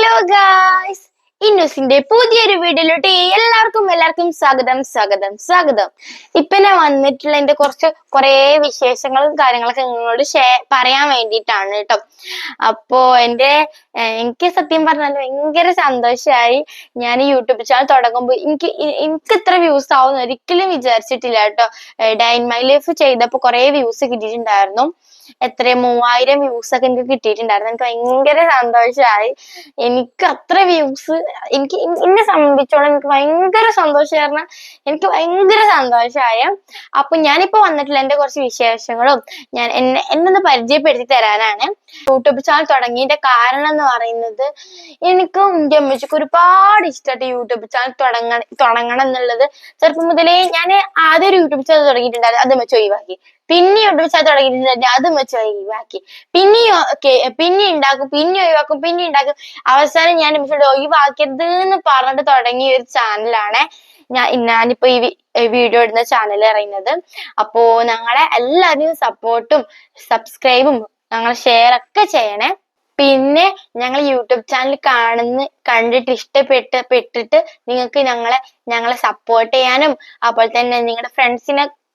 Hello guys ഇന്നൂസിന്റെ പുതിയൊരു വീഡിയോയിലോട്ട് എല്ലാവർക്കും എല്ലാവർക്കും സ്വാഗതം സ്വാഗതം സ്വാഗതം. ഇപ്പൊ ഞാൻ വന്നിട്ടുള്ള എന്റെ കുറച്ച് കുറേ വിശേഷങ്ങളും കാര്യങ്ങളൊക്കെ നിങ്ങളോട് ഷെയർ പറയാൻ വേണ്ടിയിട്ടാണ് കേട്ടോ. അപ്പോ എന്റെ എനിക്ക് സത്യം പറഞ്ഞാൽ ഭയങ്കര സന്തോഷമായി ഞാൻ യൂട്യൂബ് ചാനൽ തുടങ്ങുമ്പോൾ എനിക്ക് എനിക്ക് ഇത്ര വ്യൂസ് ആവും ഒരിക്കലും വിചാരിച്ചിട്ടില്ല കേട്ടോ. ഡൈൻ മൈ ലൈഫ് ചെയ്തപ്പോൾ കുറേ വ്യൂസ് കിട്ടിയിട്ടുണ്ടായിരുന്നു. എത്ര മൂവായിരം വ്യൂസ് ഒക്കെ എനിക്ക് കിട്ടിയിട്ടുണ്ടായിരുന്നു. എനിക്ക് ഭയങ്കര സന്തോഷമായി എനിക്ക് അത്ര വ്യൂസ് എനിക്ക് എന്നെ സംബന്ധിച്ചോളം എനിക്ക് ഭയങ്കര സന്തോഷം എനിക്ക് ഭയങ്കര സന്തോഷമായ അപ്പൊ ഞാനിപ്പോ വന്നിട്ടുള്ള എന്റെ കുറച്ച് വിശേഷങ്ങളും. ഞാൻ എന്നെ എന്നൊന്ന് പരിചയപ്പെടുത്തി തരാനാണ്. യൂട്യൂബ് ചാനൽ തുടങ്ങിയതിന്റെ കാരണം എന്ന് പറയുന്നത് എനിക്ക് എന്റെ അമ്മച്ചിക്ക് ഒരുപാട് ഇഷ്ടമായിട്ട് യൂട്യൂബ് ചാനൽ തുടങ്ങ തുടങ്ങണം എന്നുള്ളത് ചെറുപ്പം മുതലേ ഞാൻ ആദ്യം ഒരു യൂട്യൂബ് ചാനൽ തുടങ്ങിയിട്ടുണ്ടായിരുന്നു. അത് അമ്മച്ച ഒഴിവാക്കി. പിന്നെ യൂട്യൂബ് തുടങ്ങിയിട്ടുണ്ട് അതും വെച്ച് ഒഴിവാക്കി പിന്നെയും പിന്നെ ഉണ്ടാക്കും പിന്നെ ഒഴിവാക്കും പിന്നെ ഉണ്ടാക്കും അവസാനം ഞാൻ ഇമ്മച്ചിയോട് ഒഴിവാക്കരുത് എന്ന് പറഞ്ഞിട്ട് തുടങ്ങിയ ഒരു ചാനലാണ് ഞാൻ ഞാനിപ്പോ ഈ വീഡിയോ ഇടുന്ന ചാനൽ അറിയുന്നത് അപ്പോ ഞങ്ങളെ എല്ലാവരും സപ്പോർട്ടും സബ്സ്ക്രൈബും ഞങ്ങൾ ഷെയർ ഒക്കെ ചെയ്യണേ. പിന്നെ ഞങ്ങൾ യൂട്യൂബ് ചാനൽ കാണുന്ന കണ്ടിട്ട് ഇഷ്ടപ്പെട്ട് പെട്ടിട്ട് നിങ്ങൾക്ക് ഞങ്ങളെ ഞങ്ങളെ സപ്പോർട്ട് ചെയ്യാനും അപ്പോൾ തന്നെ നിങ്ങളുടെ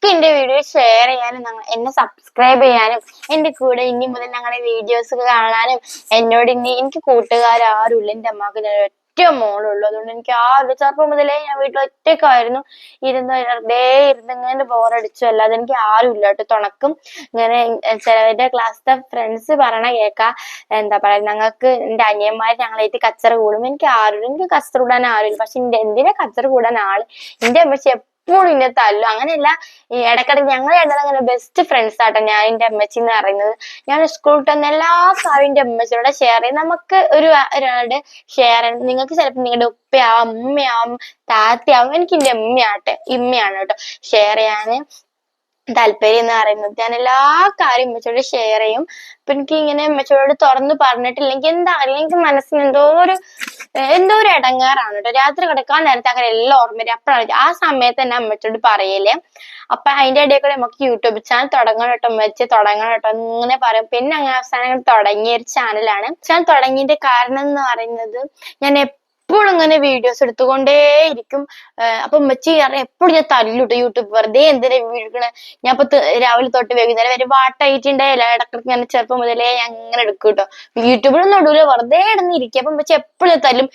ഫ്രണ്ട്സിനൊക്കെ എന്റെ വീഡിയോ ഷെയർ ചെയ്യാനും എന്നെ സബ്സ്ക്രൈബ് ചെയ്യാനും എന്റെ കൂടെ ഇനി മുതൽ ഞങ്ങളുടെ വീഡിയോസ് കാണാനും എന്നോട് ഇനി എനിക്ക് കൂട്ടുകാരും എന്റെ അമ്മയ്ക്ക് ഞാൻ ഒറ്റ മോളുള്ളൂ അതുകൊണ്ട് എനിക്ക് ആ ഒരു ചെറുപ്പം മുതലേ ഞാൻ വീട്ടിൽ ഒറ്റക്കായിരുന്നു. ഇരുന്ന് വെറുതെ ഇരുന്ന് ഇങ്ങനെ ബോറടിച്ചു അല്ലാതെ എനിക്ക് ആരും ഇല്ല കേട്ടോ. തുണക്കും ഇങ്ങനെ ചിലവരുടെ ക്ലാസ്സിലെ ഫ്രണ്ട്സ് പറയണ കേൾക്കാ എന്താ പറയാ ഞങ്ങൾക്ക് എന്റെ അനിയന്മാർ ഞങ്ങളായിട്ട് കച്ചറ കൂടും. എനിക്ക് ആരും എനിക്ക് കച്ചറ കൂടാൻ ആരുമില്ല പക്ഷെ എന്റെ എന്തിനാ കച്ചറ കൂടാൻ ആൾ? എന്റെ അമ്മച്ചി എപ്പോഴും എന്നെ തല്ലും. അങ്ങനെയല്ല ഇടക്കിടക്ക് ഞങ്ങൾ രണ്ടാളും അങ്ങനെ ബെസ്റ്റ് ഫ്രണ്ട്സ് ആട്ടോ ഞാൻ എന്റെ അമ്മച്ചി എന്ന് പറയുന്നത്. ഞാൻ സ്കൂളിൽ തന്നെ എല്ലാ കാര്യവും എന്റെ അമ്മച്ചിയോടെ ഷെയർ ചെയ്യും. നമുക്ക് ഒരു ഒരാളുടെ ഷെയർ ചെയ്യണം നിങ്ങൾക്ക് ചിലപ്പോൾ നിങ്ങളുടെ ഉപ്പയാവും അമ്മയാവും താത്തയാവും എനിക്ക് എന്റെ ഉമ്മയാട്ടെ ഇമ്മയാണ് കേട്ടോ ഷെയർ ചെയ്യാൻ. താല്പര്യം എന്ന് പറയുന്നത്. ഞാൻ എല്ലാ കാര്യം അമ്മച്ചോട് ഷെയർ ചെയ്യും. അപ്പൊ എനിക്ക് ഇങ്ങനെ അമ്മച്ചോട് തുറന്ന് പറഞ്ഞിട്ടില്ലെങ്കിൽ എന്താ? എനിക്ക് മനസ്സിന് എന്തോ ഒരു എന്തോ ഒരു ഇടങ്ങാറാണ് കേട്ടോ രാത്രി കിടക്കാൻ നേരത്തെ അങ്ങനെ എല്ലാം ഓർമ്മ വരും അപ്പോഴാണ് ആ സമയത്ത് തന്നെ അമ്മച്ചോട് പറയല്ലേ അപ്പൊ അതിന്റെ ഇടയിൽ കൂടെ നമുക്ക് യൂട്യൂബ് ചാനൽ തുടങ്ങണം കേട്ടോ അമ്മച്ച് തുടങ്ങണം കേട്ടോ ഇങ്ങനെ പറയും. പിന്നെ അങ്ങനെ അവസാനം തുടങ്ങിയ ഒരു ചാനലാണ് ചാനൽ തുടങ്ങിയതിന്റെ കാരണം എന്ന് പറയുന്നത് ഞാൻ എപ്പോഴും ഇങ്ങനെ വീഡിയോസ് എടുത്തുകൊണ്ടേയിരിക്കും അപ്പൊ ഉമ്മച്ചി അറിയാം എപ്പോഴും ഞാൻ തല്ലുട്ടോ യൂട്യൂബ് വെറുതെ എന്തിനാ വീഴുകണേ ഞാൻ ഇപ്പൊ രാവിലെ തൊട്ട് വൈകുന്നേരം വരെ വാട്ടായിട്ടുണ്ടായില്ല ഇടക്കിടക്ക് ഞാൻ ചെറുപ്പം മുതലേ ഞാൻ അങ്ങനെ എടുക്കും കേട്ടോ യൂട്യൂബിലൊന്നും ഇടൂല. വെറുതെ ഇടന്നിരിക്കും. അപ്പൊ ഉമ്മച്ചി എപ്പോഴും തല്ലും.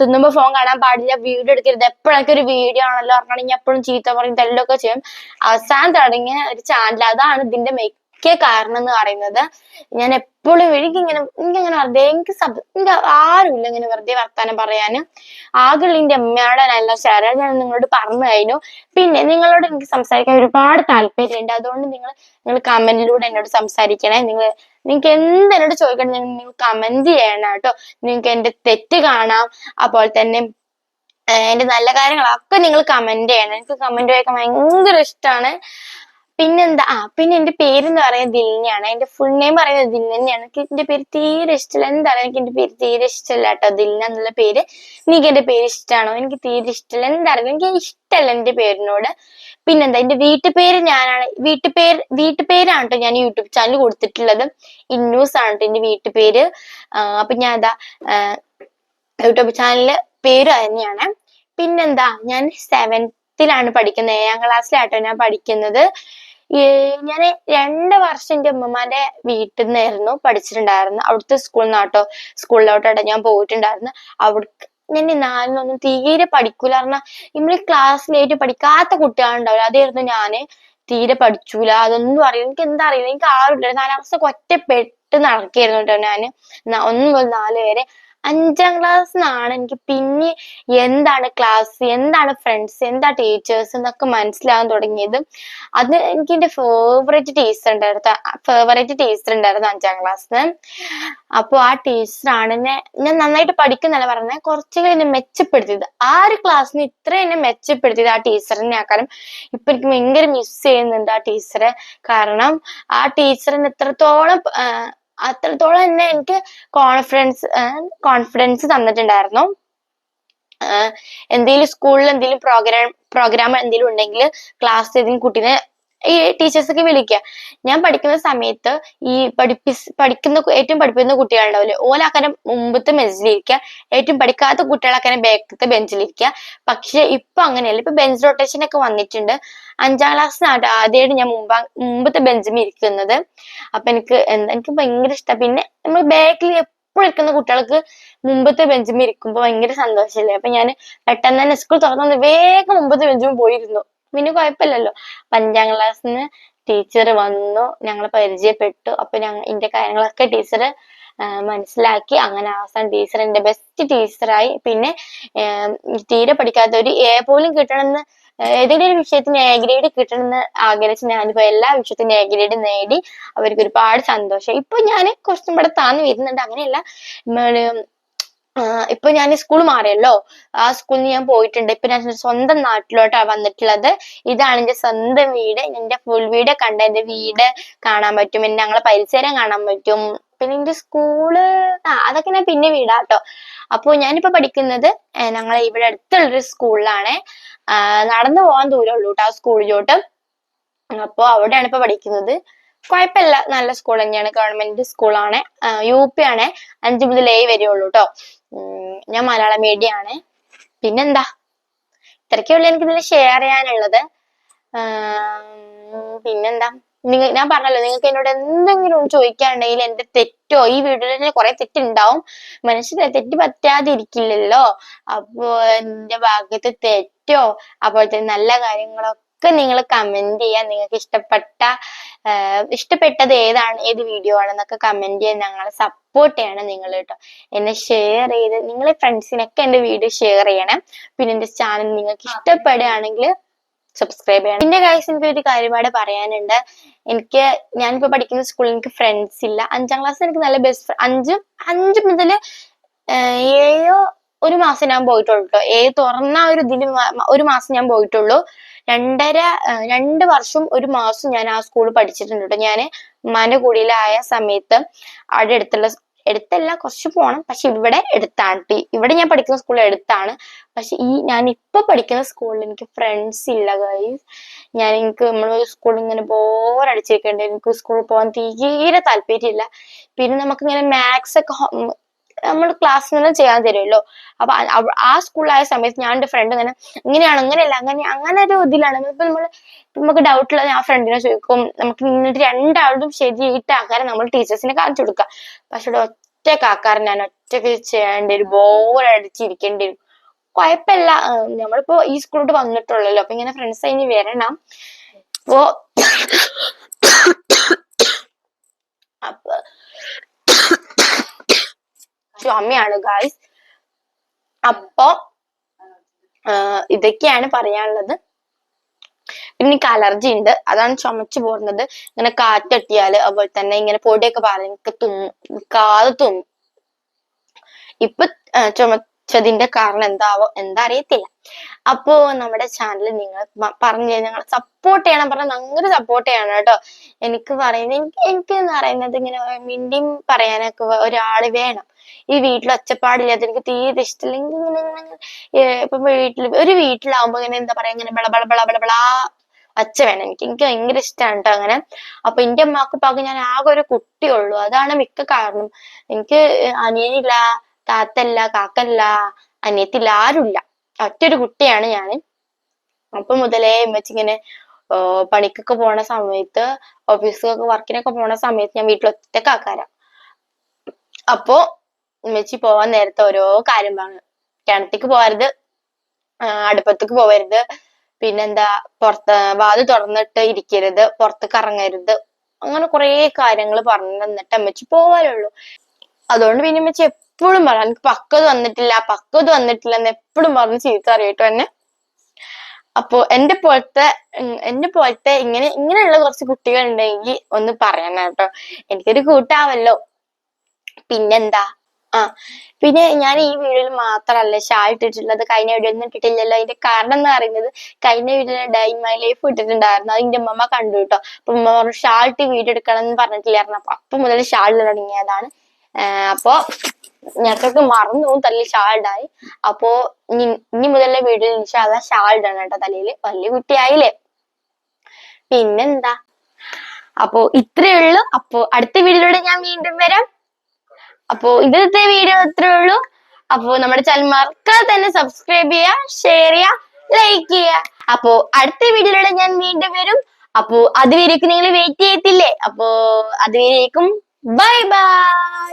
തിന്നുമ്പോ ഫോൺ കാണാൻ പാടില്ല. വീഡിയോ എടുക്കരുത്. എപ്പോഴൊക്കെ ഒരു വീഡിയോ ആണല്ലോ ഞാൻ എപ്പോഴും ചീത്ത പറയും തല്ലൊക്കെ ചെയ്യും. അവസാനം തുടങ്ങിയ ഒരു ചാനൽ അതാണ് ഇതിന്റെ മുഖ്യ കാരണം എന്ന് പറയുന്നത് ഞാൻ എപ്പോഴും എനിക്ക് എനിക്കിങ്ങനെ എനിക്കിങ്ങനെ വെറുതെ എനിക്ക് സബ് എനിക്ക് ആരുമില്ല ഇങ്ങനെ വെറുതെ വർത്താനം പറയാന്. ആകെയുള്ള എന്റെ അമ്മയുടെ നല്ല ഷെയർ ഞാൻ നിങ്ങളോട് പറഞ്ഞു കഴിഞ്ഞു. പിന്നെ നിങ്ങളോട് എനിക്ക് സംസാരിക്കാൻ ഒരുപാട് താല്പര്യമുണ്ട്. അതുകൊണ്ട് നിങ്ങൾ നിങ്ങൾ കമന്റിലൂടെ എന്നോട് സംസാരിക്കണേ. നിങ്ങൾ നിങ്ങൾക്ക് എന്ത് എന്നോട് ചോദിക്കണം നിങ്ങൾ കമന്റ് ചെയ്യണം കേട്ടോ. നിങ്ങൾക്ക് എന്റെ തെറ്റ് കാണാം. അപ്പോൾ തന്നെ എന്റെ നല്ല കാര്യങ്ങളൊക്കെ നിങ്ങൾ കമന്റ് ചെയ്യണം. എനിക്ക് കമന്റ് വായിക്കാൻ ഭയങ്കര ഇഷ്ടമാണ് പിന്നെന്താ? ആ പിന്നെ എന്റെ പേരെന്ന് പറയുന്നത് ദിൽനയാണ് എന്റെ ഫുൾ നെയിം പറയുന്നത് ദിൽന തന്നെയാണ്. എനിക്ക് എന്റെ പേര് തീരെ ഇഷ്ടമല്ല എന്താണ് എനിക്ക് എന്റെ പേര് തീരെ ഇഷ്ടമല്ല കേട്ടോ. ദിൽന എന്നുള്ള പേര് നീക്ക് എന്റെ പേര് ഇഷ്ടമാണോ എനിക്ക് തീരെ ഇഷ്ടമല്ല എന്താറിയില്ല എനിക്ക് ഇഷ്ടമല്ല എന്റെ പേരിനോട്. പിന്നെന്താ? എന്റെ വീട്ടുപേര് ഞാനാണ്. വീട്ടുപേര് വീട്ടുപേരാണ് കേട്ടോ ഞാൻ യൂട്യൂബ് ചാനൽ കൊടുത്തിട്ടുള്ളത്. ഇന്നൂസ് ആണ് കേട്ടോ എന്റെ വീട്ടുപേര്. അപ്പൊ ഞാൻ അതാ യൂട്യൂബ് ചാനലിൽ പേര് തന്നെയാണ്. പിന്നെന്താ? ഞാൻ സെവൻത്തിലാണ് പഠിക്കുന്നത്. ഏഴാം ക്ലാസ്സിലാട്ടോ ഞാൻ പഠിക്കുന്നത്. ഞാൻ രണ്ട് വർഷം എന്റെ ഉമ്മമാന്റെ വീട്ടിൽ നിന്നായിരുന്നു പഠിച്ചിട്ടുണ്ടായിരുന്നു. അവിടുത്തെ സ്കൂളിൽ നിന്നാട്ടോ സ്കൂളിലോട്ടാട്ടോ ഞാൻ പോയിട്ടുണ്ടായിരുന്നു. അവിടെ ഞാൻ ഈ നാലിനൊന്നും തീരെ പഠിക്കൂല. പറഞ്ഞാൽ നമ്മൾ ക്ലാസ്സിലേറ്റ് പഠിക്കാത്ത കുട്ടികളുണ്ടാവില്ല? അതായിരുന്നു ഞാൻ തീരെ പഠിച്ചൂല. അതൊന്നും അറിയില്ല. എനിക്ക് എന്താ അറിയില്ല എനിക്ക് ആരുമില്ല. നാലാം ക്ലാസ് ഒറ്റപ്പെട്ട് നടക്കായിരുന്നു കേട്ടോ ന- ഒന്ന് മുതൽ നാല് വരെ അഞ്ചാം ക്ലാസ്സിനാണ് എനിക്ക് പിന്നെ എന്താണ് ക്ലാസ് എന്താണ് ഫ്രണ്ട്സ് എന്താ ടീച്ചേഴ്സ് എന്നൊക്കെ മനസ്സിലാകാൻ തുടങ്ങിയത്. അത് എനിക്ക് എന്റെ ഫേവറേറ്റ് ടീച്ചർ ഉണ്ടായിരുന്നു. ഫേവറേറ്റ് ടീച്ചർ ഉണ്ടായിരുന്നു അഞ്ചാം ക്ലാസ്സിന് അപ്പോൾ ആ ടീച്ചറാണ് എന്നെ ഞാൻ നന്നായിട്ട് പഠിക്കുന്നല്ല പറഞ്ഞത് കുറച്ചൊക്കെ എന്നെ മെച്ചപ്പെടുത്തിയത്. ആ ഒരു ക്ലാസ്സിന് ഇത്ര എന്നെ മെച്ചപ്പെടുത്തിയത് ആ ടീച്ചറിനെ കാരണം ഇപ്പൊ എനിക്ക് ഭയങ്കര മിസ് ചെയ്യുന്നുണ്ട് ആ ടീച്ചറെ കാരണം ആ ടീച്ചറിന് എത്രത്തോളം അത്രത്തോളം തന്നെ എനിക്ക് കോൺഫിഡൻസ് കോൺഫിഡൻസ് തന്നിട്ടുണ്ടായിരുന്നു. എന്തെങ്കിലും സ്കൂളിൽ എന്തെങ്കിലും പ്രോഗ്രാം പ്രോഗ്രാം എന്തെങ്കിലും ഉണ്ടെങ്കിൽ ക്ലാസ് ഏതെങ്കിലും കുട്ടീനെ ഈ ടീച്ചേഴ്സൊക്കെ വിളിക്കുക ഞാൻ പഠിക്കുന്ന സമയത്ത് ഈ പഠിപ്പി പഠിക്കുന്ന ഏറ്റവും പഠിപ്പിക്കുന്ന കുട്ടികളുണ്ടാവില്ലേ ഓലാക്കാരം മുമ്പത്തെ ബെഞ്ചിലിരിക്കുക ഏറ്റവും പഠിക്കാത്ത കുട്ടികളാക്കാരം ബാക്കത്തെ ബെഞ്ചിലിരിക്കുക പക്ഷെ ഇപ്പൊ അങ്ങനെയല്ല ഇപ്പൊ ബെഞ്ച് റൊട്ടേഷൻ ഒക്കെ വന്നിട്ടുണ്ട്. അഞ്ചാം ക്ലാസ്സിനാണ് ആദ്യമായിട്ട് ഞാൻ മുമ്പ് മുമ്പത്തെ ബെഞ്ചിൽ ഇരിക്കുന്നത്. അപ്പൊ എനിക്ക് എന്താ എനിക്ക് ഭയങ്കര ഇഷ്ടം. പിന്നെ നമ്മൾ ബാക്കിൽ എപ്പോഴും ഇരിക്കുന്ന കുട്ടികൾക്ക് മുമ്പത്തെ ബെഞ്ചിൽ ഇരിക്കുമ്പോൾ ഭയങ്കര സന്തോഷമല്ലേ അപ്പൊ ഞാൻ പെട്ടെന്ന് തന്നെ സ്കൂൾ തുറന്നു വേഗം മുമ്പത്തെ ബെഞ്ചിൽ പോയിരുന്നു. പിന്നെ കുഴപ്പമില്ലല്ലോ. അപ്പൊ അഞ്ചാം ക്ലാസ്സിന് ടീച്ചർ വന്നു ഞങ്ങളെ പരിചയപ്പെട്ടു. അപ്പൊ ഞങ്ങൾ എന്റെ കാര്യങ്ങളൊക്കെ ടീച്ചർ മനസ്സിലാക്കി. അങ്ങനെ അവസാനം ടീച്ചർ എന്റെ ബെസ്റ്റ് ടീച്ചറായി പിന്നെ തീരെ പഠിക്കാത്ത ഒരു എ പോലും കിട്ടണമെന്ന് ഏതെങ്കിലും ഒരു വിഷയത്തിന് എ ഗ്രേഡ് കിട്ടണമെന്ന് ആഗ്രഹിച്ച് ഞാനിപ്പോ എല്ലാ വിഷയത്തിനും എ ഗ്രേഡ് നേടി. അവർക്ക് ഒരുപാട് സന്തോഷം. ഇപ്പൊ ഞാൻ കുറച്ചും കൂടെ താന്ന് വരുന്നുണ്ട്. അങ്ങനെയല്ല ഇപ്പൊ ഞാൻ സ്കൂൾ മാറിയല്ലോ. ആ സ്കൂളിൽ ഞാൻ പോയിട്ടുണ്ട്. ഇപ്പൊ ഞാൻ സ്വന്തം നാട്ടിലോട്ടാണ് വന്നിട്ടുള്ളത്. ഇതാണ് എന്റെ സ്വന്തം വീട്. എന്റെ ഫുൾ വീട് കണ്ട എന്റെ വീട് കാണാൻ പറ്റും. എന്റെ ഞങ്ങളെ പരിസരം കാണാൻ പറ്റും. പിന്നെ എന്റെ സ്കൂൾ ആ അതൊക്കെ ഞാൻ പിന്നെ വീടാട്ടോ. അപ്പൊ ഞാനിപ്പോ പഠിക്കുന്നത് ഞങ്ങളെ ഇവിടെ അടുത്തുള്ളൊരു സ്കൂളിലാണ് നടന്നു പോകാൻ ദൂരമുള്ളൂ കേട്ടോ ആ സ്കൂളിലോട്ട് അപ്പൊ അവിടെയാണ് ഇപ്പൊ പഠിക്കുന്നത്. കുഴപ്പമില്ല. നല്ല സ്കൂൾ തന്നെയാണ്. ഗവൺമെന്റ് സ്കൂളാണ് യു പി ആണ്. അഞ്ചു മുതൽ ഏഴ് വരെയുള്ളൂ കേട്ടോ ഞാൻ മലയാളം മീഡിയം ആണ്. പിന്നെന്താ? ഇത്രയ്ക്കേ ഉള്ളൂ എനിക്ക് ഇതിൽ ഷെയർ ചെയ്യാനുള്ളത്. പിന്നെന്താ? നിങ്ങൾ ഞാൻ പറഞ്ഞല്ലോ നിങ്ങൾക്ക് എന്നോട് എന്തെങ്കിലും ചോദിക്കാനുണ്ടെങ്കിൽ എന്റെ തെറ്റോ ഈ വീഡിയോയിൽ തന്നെ കുറെ തെറ്റുണ്ടാവും. മനുഷ്യരെ തെറ്റ് പറ്റാതിരിക്കില്ലല്ലോ. അപ്പോ എന്റെ ഭാഗത്ത് തെറ്റോ തന്നെ നല്ല കാര്യങ്ങളൊക്കെ നിങ്ങൾ കമന്റ് ചെയ്യാൻ നിങ്ങൾക്ക് ഇഷ്ടപ്പെട്ട ഇഷ്ടപ്പെട്ടത് ഏതാണ് ഏത് വീഡിയോ ആണെന്നൊക്കെ കമന്റ് ചെയ്യാൻ ഞങ്ങളെ സപ്പോർട്ട് ചെയ്യണം നിങ്ങൾ കേട്ടോ. എന്നെ ഷെയർ ചെയ്ത് നിങ്ങളെ ഫ്രണ്ട്സിനൊക്കെ എന്റെ വീഡിയോ ഷെയർ ചെയ്യണം. പിന്നെ എന്റെ ചാനൽ നിങ്ങൾക്ക് ഇഷ്ടപ്പെടുകയാണെങ്കിൽ സബ്സ്ക്രൈബ് ചെയ്യണം. പിന്നെ കാര്യം എനിക്ക് ഒരു കാര്യപാട് പറയാനുണ്ട്. എനിക്ക് ഞാനിപ്പോ പഠിക്കുന്ന സ്കൂളിൽ എനിക്ക് ഫ്രണ്ട്സ് ഇല്ല. അഞ്ചാം ക്ലാസ് എനിക്ക് നല്ല ബെസ്റ്റ് അഞ്ച് അഞ്ച് മുതൽ ഏഴോ ഒരു മാസം ഞാൻ പോയിട്ടുള്ളൂ കേട്ടോ. ഏഴ് തുറന്ന ഒരു ഇതിന് ഒരു മാസം ഞാൻ പോയിട്ടുള്ളൂ. രണ്ടര രണ്ട് വർഷം ഒരു മാസം ഞാൻ ആ സ്കൂളിൽ പഠിച്ചിട്ടുണ്ട് കേട്ടോ ഞാൻ ഉമ്മാന്റെ കൂടിയിലായ സമയത്ത് അവിടെ അടുത്തുള്ള എടുത്തല്ല കുറച്ച് പോണം. പക്ഷെ ഇവിടെ എടുത്താണ് ഇവിടെ ഞാൻ പഠിക്കുന്ന സ്കൂൾ എടുത്താണ്. പക്ഷെ ഈ ഞാൻ ഇപ്പൊ പഠിക്കുന്ന സ്കൂളിൽ എനിക്ക് ഫ്രണ്ട്സ് ഇല്ല ഗൈസ് ഞാൻ എനിക്ക് നമ്മൾ സ്കൂളിൽ ഇങ്ങനെ ബോറടിച്ചിരിക്കേണ്ട എനിക്ക് സ്കൂളിൽ പോകാൻ തീരെ താല്പര്യമില്ല. പിന്നെ നമുക്ക് ഇങ്ങനെ മാത്സ് ഒക്കെ നമ്മൾ ക്ലാസ്സിൽ നിന്ന് ചെയ്യാൻ തരുമല്ലോ അപ്പൊ ആ- സ്കൂളിലായ സമയത്ത് ഞാൻ എന്റെ ഫ്രണ്ട് ഇങ്ങനെ ഇങ്ങനെയാണ്? അങ്ങനെയല്ല അങ്ങനെ അങ്ങനെ ഒരു ഇതിലാണ്. ഇപ്പൊ നമ്മൾ നമുക്ക് ഡൗട്ട് ഉള്ളത് ഞാൻ ഫ്രണ്ടിനെ ചോദിക്കും. നമുക്ക് എന്നിട്ട് രണ്ടാളും ശരിയായിട്ട് ആക്കാരം നമ്മൾ ടീച്ചേഴ്സിനെ കാണിച്ചു കൊടുക്കുക പക്ഷെ ഒറ്റ കാക്കാരൻ ഞാൻ ഒറ്റയ്ക്ക് ചെയ്യേണ്ടി വരും. ബോറടിച്ചിരിക്കേണ്ടി വരും. കുഴപ്പമില്ല. നമ്മളിപ്പോ ഈ സ്കൂളിലോട്ട് വന്നിട്ടുള്ളല്ലോ. അപ്പൊ ഇങ്ങനെ ഫ്രണ്ട്സ് അതിന് വരണം. അപ്പോ അപ്പൊ ചുമയാണ് ഗായ്സ് അപ്പോ ഇതൊക്കെയാണ് പറയാനുള്ളത്. പിന്നെ എനിക്ക് അലർജി ഉണ്ട്. അതാണ് ചുമച്ചു പോകുന്നത്. ഇങ്ങനെ കാറ്റട്ടിയാൽ അതുപോലെ തന്നെ ഇങ്ങനെ പൊടിയൊക്കെ പറഞ്ഞ് എനിക്ക് തുമ്മും കാത് തുമ്മും ഇപ്പൊ ചുമച്ചതിന്റെ കാരണം എന്താവോ എന്താ അറിയത്തില്ല. അപ്പോ നമ്മുടെ ചാനൽ നിങ്ങൾ പറഞ്ഞു ഞങ്ങൾ സപ്പോർട്ട് ചെയ്യണം പറഞ്ഞാൽ നല്ലൊരു സപ്പോർട്ട് ചെയ്യണം കേട്ടോ. എനിക്ക് പറയുന്നത് എനിക്ക് എനിക്ക് പറയുന്നത് ഇങ്ങനെ മിണ്ടിയും പറയാനൊക്കെ ഒരാൾ വേണം. ഈ വീട്ടിൽ ഒച്ചപ്പാടില്ലാത്ത എനിക്ക് തീരെ ഇഷ്ടമില്ല. എനിക്ക് ഇങ്ങനെ ഇപ്പൊ വീട്ടിൽ ഒരു വീട്ടിലാവുമ്പോ ഇങ്ങനെ എന്താ പറയാ ഇങ്ങനെ ബള ബള ബള ബള ബളാ അച്ഛ വേണം എനിക്ക്. എനിക്ക് ഭയങ്കര ഇഷ്ടമാണ് കേട്ടോ അങ്ങനെ. അപ്പൊ എന്റെ അമ്മയ്ക്ക് പാക്ക് ഞാൻ ആകെ ഒരു കുട്ടിയുള്ളൂ അതാണ് മിക്ക കാരണം എനിക്ക് അനിയനില്ല താത്തല്ല കാക്കല്ല അനിയത്തില്ല ആരുമില്ല. ഒറ്റൊരു കുട്ടിയാണ് ഞാൻ അപ്പൊ മുതലേ ഇമ്മച്ചിങ്ങനെ പണിക്കൊക്കെ പോണ സമയത്ത് ഓഫീസിലൊക്കെ വർക്കിനൊക്കെ പോണ സമയത്ത് ഞാൻ വീട്ടിൽ ഒറ്റക്കാക്കാരാ അപ്പോ ഉമ്മച്ചി പോവാൻ നേരത്തെ ഓരോ കാര്യം പറഞ്ഞു. കിണറ്റിക്ക് പോകരുത് അടുപ്പത്തേക്ക് പോവരുത് പിന്നെന്താ പുറത്ത് വാത് തുറന്നിട്ട് ഇരിക്കരുത് പുറത്തേക്ക് ഇറങ്ങരുത്. അങ്ങനെ കുറേ കാര്യങ്ങൾ പറഞ്ഞു തന്നിട്ട് അമ്മച്ചി പോവാനുള്ളൂ. അതുകൊണ്ട് പിന്നെ അമ്മച്ചി എപ്പോഴും പറഞ്ഞു എനിക്ക് പക്കത് വന്നിട്ടില്ല പക്കത് വന്നിട്ടില്ല എന്ന് എപ്പോഴും പറഞ്ഞ് ചീത്ത അറിയട്ടോ എന്നെ. അപ്പോ എന്റെ പോലത്തെ എന്റെ പോലത്തെ ഇങ്ങനെ ഇങ്ങനെയുള്ള കുറച്ച് കുട്ടികൾ ഉണ്ടെങ്കിൽ ഒന്ന് പറയണം കേട്ടോ. എനിക്കൊരു കൂട്ടാവല്ലോ. പിന്നെന്താ ആ. പിന്നെ ഞാൻ ഈ വീഡിയോയിൽ മാത്രല്ല ഷാൾ ഇട്ടിട്ടുള്ളത്. കഴിഞ്ഞ വീഡിയോ ഒന്നും ഇട്ടിട്ടില്ലല്ലോ. അതിന്റെ കാരണം എന്ന് പറയുന്നത് കഴിഞ്ഞ വീഡിയോയിൽ ഡൈ മൈ ലൈഫ് ഇട്ടിട്ടുണ്ടായിരുന്നു. അത് എന്റെ അമ്മ കണ്ടു കേട്ടോ അപ്പൊ ഉമ്മ പറഞ്ഞു ഷാൾ ഇട്ട് വീഡിയോ എടുക്കണം എന്ന് പറഞ്ഞിട്ടില്ലായിരുന്നു. അപ്പൊ അപ്പൊ മുതൽ ഷാൾ തുടങ്ങിയതാണ്. അപ്പോ ഞങ്ങൾക്കൊക്കെ മറന്നു. തല്ലി ഷാൾ ഇടായി അപ്പോ ഇനി മുതലുള്ള വീഡിയോയിൽ ഇൻഷാല്ല ഷാൾ ഇടണം കേട്ടോ തലയിൽ. വലിയ കുട്ടിയായില്ലേ? പിന്നെന്താ? അപ്പോ ഇത്രയേ ഉള്ളൂ. അപ്പോ അടുത്ത വീഡിയോയിലൂടെ ഞാൻ വീണ്ടും വരാം. അപ്പോ ഇന്നത്തെ വീഡിയോ ഇത്രേ ഉള്ളൂ. അപ്പോ നമ്മുടെ ചാനൽ മറക്കാതെ തന്നെ സബ്സ്ക്രൈബ് ചെയ്യുക ഷെയർ ചെയ്യുക ലൈക്ക് ചെയ്യുക. അപ്പോ അടുത്ത വീഡിയോയിലൂടെ ഞാൻ വീണ്ടും വരും. അപ്പോ അതുവരേക്കും നിങ്ങൾ വെയിറ്റ് ചെയ്യത്തില്ലേ? അപ്പോ അതുവരേക്കും ബൈ ബൈ